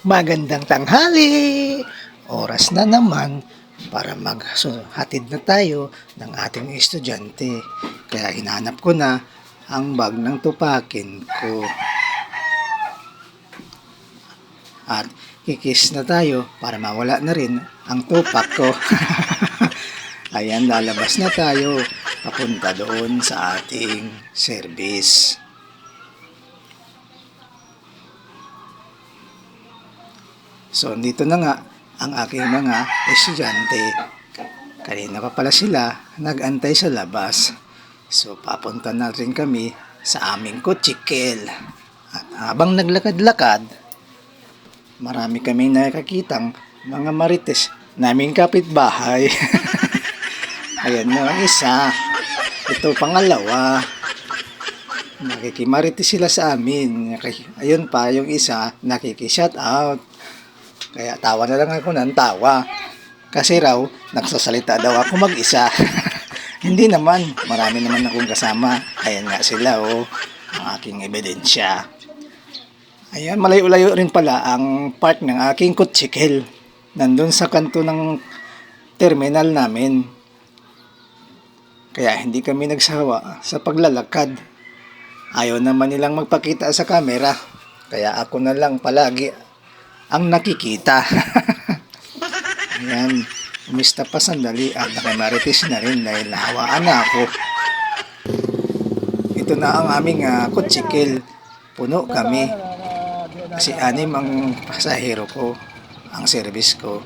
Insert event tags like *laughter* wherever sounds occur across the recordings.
Magandang tanghali! Oras na naman para maghatid na tayo ng ating estudyante. Kaya hinanap ko na ang bag ng tupakin ko. At kikis na tayo para mawala na rin ang tupak ko. *laughs* Ayan, lalabas na tayo papunta doon sa ating service. So, dito na nga ang aking mga estudyante. Kanina pa pala sila nag-antay sa labas. So, papunta na rin kami sa aming kutsikel. At habang naglakad-lakad, marami kami nakakitang mga marites naming kapitbahay. *laughs* Ayan na ang isa. Ito pangalawa. Nakikimarites sila sa amin. Ayun pa, yung isa, nakikishout out. Kaya tawa na lang ako ng tawa. Kasi raw, nagsasalita daw ako mag-isa. *laughs* Hindi naman, marami naman akong kasama. Ayan nga sila, oh, ang aking ebidensya. Ayan, malayo-layo rin pala ang part ng aking kutsikel. Nandun sa kanto ng terminal namin. Kaya hindi kami nagsawa sa paglalakad. Ayaw naman nilang magpakita sa camera. Kaya ako na lang palagi ang nakikita. *laughs* Ayan. Umista pa sandali at nakimarites na rin dahil nahawaan na ako. Ito na ang aming uh, kutsikil. Puno kami. Kasi anim ang pasahero ko. Ang service ko.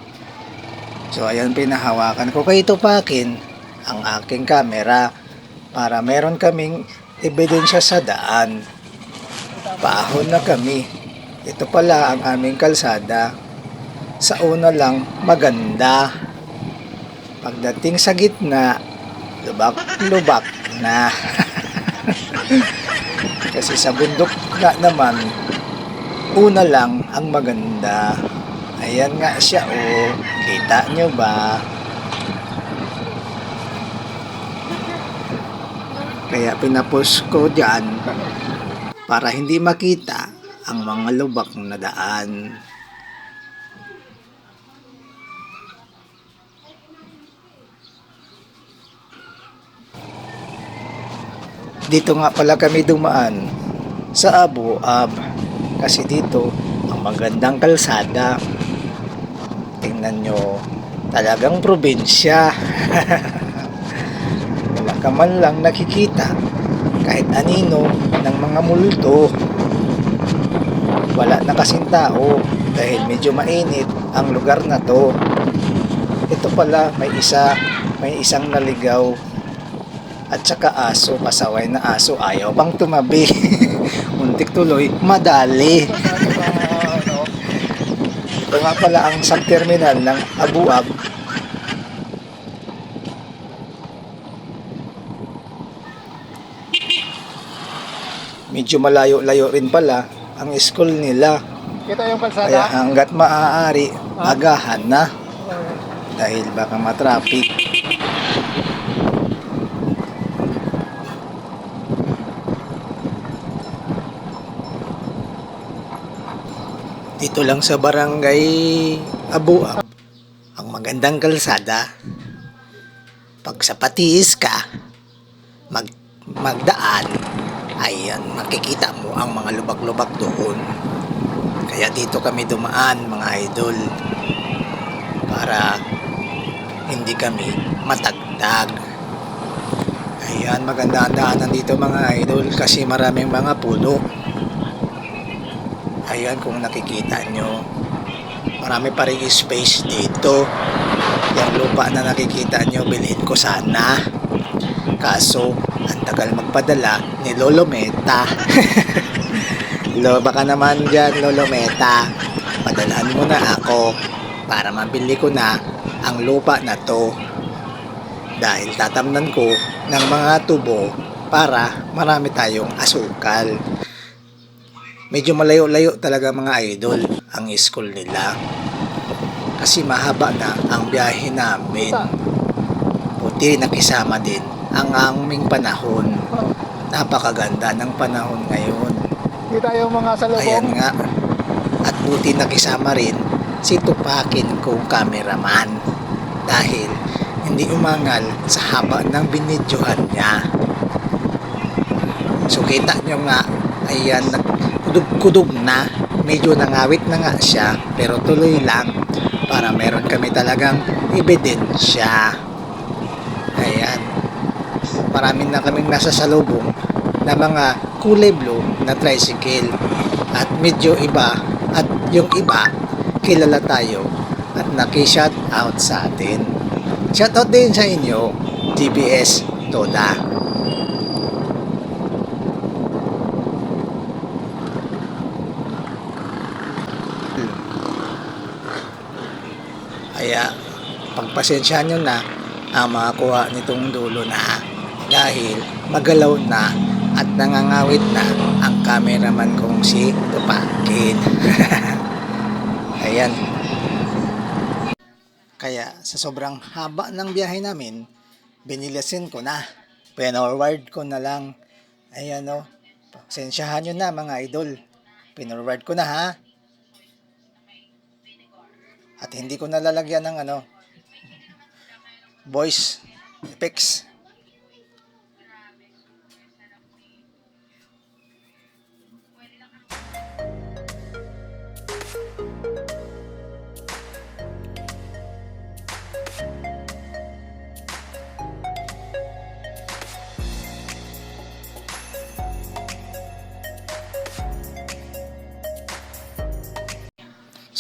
So ayan pinahawakan ko kay Tupakin ang aking camera para meron kaming ebidensya sa daan. Paahon na kami. Ito pala ang aming kalsada. Sa una lang, maganda. Pagdating sa gitna, lubak-lubak na. *laughs* Kasi sa bundok nga naman, una lang ang maganda. Ayan nga siya, oh. Kita nyo ba? Kaya pinapost ko dyan para hindi makita ang mga lubak na daan. Dito nga pala kami dumaan sa Abu Ab kasi dito ang magandang kalsada. Tingnan nyo, talagang probinsya. *laughs* Wala ka man lang nakikita kahit anino ng mga multo wala na kasing tao dahil medyo mainit ang lugar na to. Ito pala may isa, may isang naligaw at saka aso, pasaway na aso, ayaw bang tumabi. *laughs* Muntik tuloy, madali. Ito nga pala ang subterminal ng Abu Ab. Medyo malayo-layo rin pala ang school nila. Kita yung Kaya kalsada? hanggat maaari, agahan na. Dahil baka matraffic. Dito lang sa barangay Abuab, ang magandang kalsada. Pag sa Patiis ka, mag, magdaan, ayan, makikita mo ang mga lubak-lubak doon. Kaya dito kami dumaan mga idol para hindi kami matagtag. Ayan, maganda ang daanan dito mga idol kasi maraming mga puno. Ayan, kung nakikita nyo, marami pa rin space dito. Yung lupa na nakikita nyo, bilhin ko sana. Kaso, ang tagal magpadala ni Lolo Meta. *laughs* Lo, baka naman dyan, Lolo Meta. Padalaan mo na ako para mabili ko na ang lupa na to. Dahil tatamnan ko ng mga tubo para marami tayong asukal. Medyo malayo-layo talaga mga idol ang school nila. Kasi mahaba na ang biyahe namin. Buti nakisama din ang aming panahon. Napakaganda ng panahon ngayon. Kita yung mga salubong. Ayan nga. At Buti nakisama rin si Tupakin kong cameraman dahil hindi umangal sa haba ng binidyohan niya. So kita nyo nga, ayan, nagkudog-kudog na. Medyo nangawit na nga siya, pero tuloy lang para meron kami talagang ebidensya. Ayan. Marami na kaming nasa salubong na mga kulay blue na tricycle. At medyo iba, at yung iba, kilala tayo at naki-shout out sa atin. Shout out din sa inyo, GBS Toda. Kaya pagpasensyahan nyo na ang makakuha nitong dulo na dahil magalaw na at nangangawit na ang cameraman kong si Tupakin. *laughs* Ayan. Kaya sa sobrang haba ng biyahe namin, binilasin ko na. Pinorward ko na lang. Ayan o. Pasensyahan nyo na mga idol. Pinorward ko na ha. At hindi ko nalalagyan ng ano, voice effects.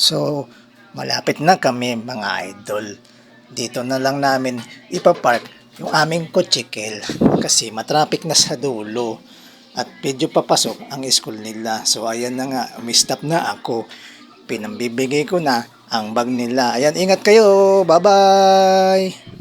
So, malapit na kami mga idol. Dito na lang namin ipapark yung aming kotsikel kasi matraffic na sa dulo at medyo papasok ang school nila. So, ayan na nga, umistop na ako. Pinambibigay ko na ang bag nila. Ayan, ingat kayo. Bye-bye!